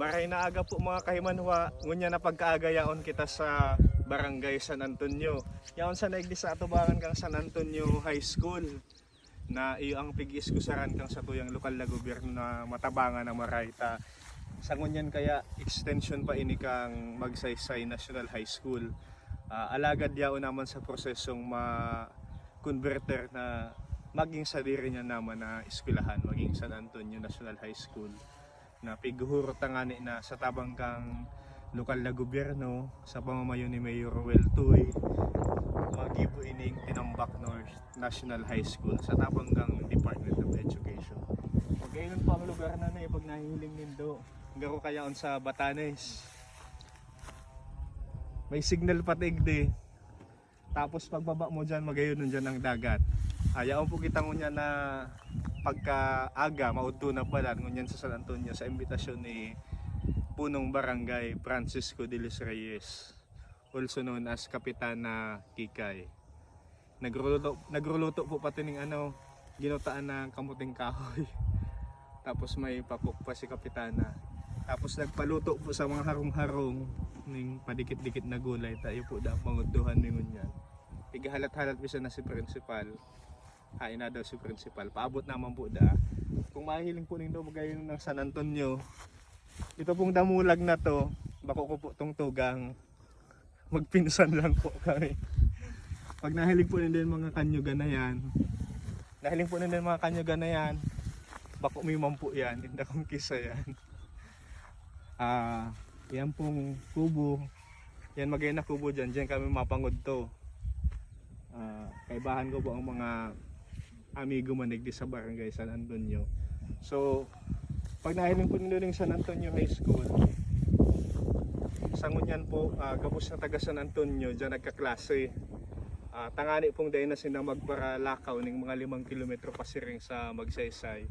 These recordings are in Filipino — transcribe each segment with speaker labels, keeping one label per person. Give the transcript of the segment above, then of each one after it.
Speaker 1: Maray na aga po mga kahimanwa, ngunya na pagkaagayaon kita sa Barangay San Antonio. Yaon sa naigdi sa atubangan kang San Antonio High School na iyo ang pigis kusaran kang sa tuyang lokal na gobyerno na matabangan ng maray ta. Sa ngunyan kaya extension pa ini kang Magsaysay National High School. Ah, alagad yaon naman sa prosesong ma-converter na maging sa diri niya naman na eskwelahan, maging San Antonio National High School na piguhuro tangani na sa tabang kang lokal na gobyerno sa pamamayo ni Mayor Ruel Tuy magibo ining Tinambak North National High School sa tabang kang Department of Education. Pagkailan po ang lugar na na pag nahihiling nindo. Garo kayaon sa Batanes. May signal patig di. Tapos pagbaba mo dyan, magayon nun dyan ang dagat. Ayaw po kita ngunya na pagka aga, mauto na pala. Ngunyan sa San Antonio sa imbitasyon ni punong barangay Francisco de los Reyes also known as Kapitana Kikay. Nagruluto, nagruluto po pati ng ano ginutaan ng kamuting kahoy. Tapos may papok pa si Kapitana. Tapos nagpaluto po sa mga harong-harong ng padikit-dikit na gulay. Tayo po da panguduhan ningon yan igahalat-halat bisa na si principal hain na daw si principal. Paabot naman po da. Kung mahiling po ninyo magayon ng San Antonio, ito pong damulag na to, bako ko po tong tugang magpinsan lang po kami. Pag nahiling po ninyo mga kanyugan na yan, nahiling po ninyo mga kanyugan na yan, bako may man po yan, hindi akong kisa yan. Ah, yan pong kubo, yan magay na kubo dyan, dyan kami mapangod to. Ah, kaibahan ko po ang mga amigo manigdi sa barangay San Antonio. So, pag nahiling po nila ng San Antonio High School, sa ngunyan po, uh, gabos na taga San Antonio, dyan nagkaklase. Ah, tangani pong dahil na sila magparalakaw ng mga limang kilometro pasiring sa Magsaysay.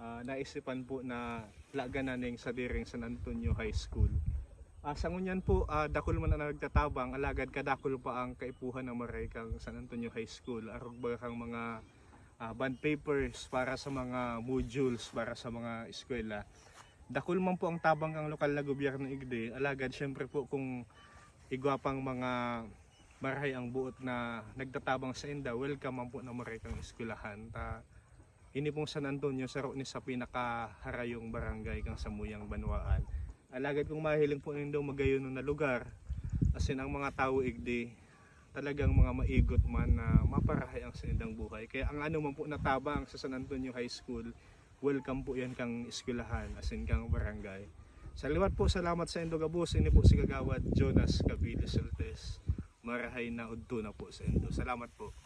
Speaker 1: Ah, naisipan po na laganan ng sa diring San Antonio High School. Ah, sa ngunyan po, ah, dakol man na nagtatabang, alagad kadakol pa ang kaipuhan ng maray kang San Antonio High School. Arog kang mga ah, bond papers para sa mga modules para sa mga eskwela. Dakol man po ang tabang kang lokal na gobyerno igde. Alagad syempre po kung igwapang mga maray ang buot na nagtatabang sa inda, welcome man po na maray kang eskwelahan. Ta, ini pong San Antonio sa ni sa pinakaharayong barangay kang Samuyang Banwaan. Alagad kung mahiling po nindo magayon na lugar, asin ang mga tao igdi, talagang mga maigot man na maparahay ang sinindang buhay. Kaya ang ano man po natabang sa San Antonio High School, welcome po yan kang eskwelahan, asin kang barangay. Salamat po, salamat sa Indo Gabos. Ini po si Kagawad Jonas Cavite Soltes. Marahay na udto na po sa Indo. Salamat po.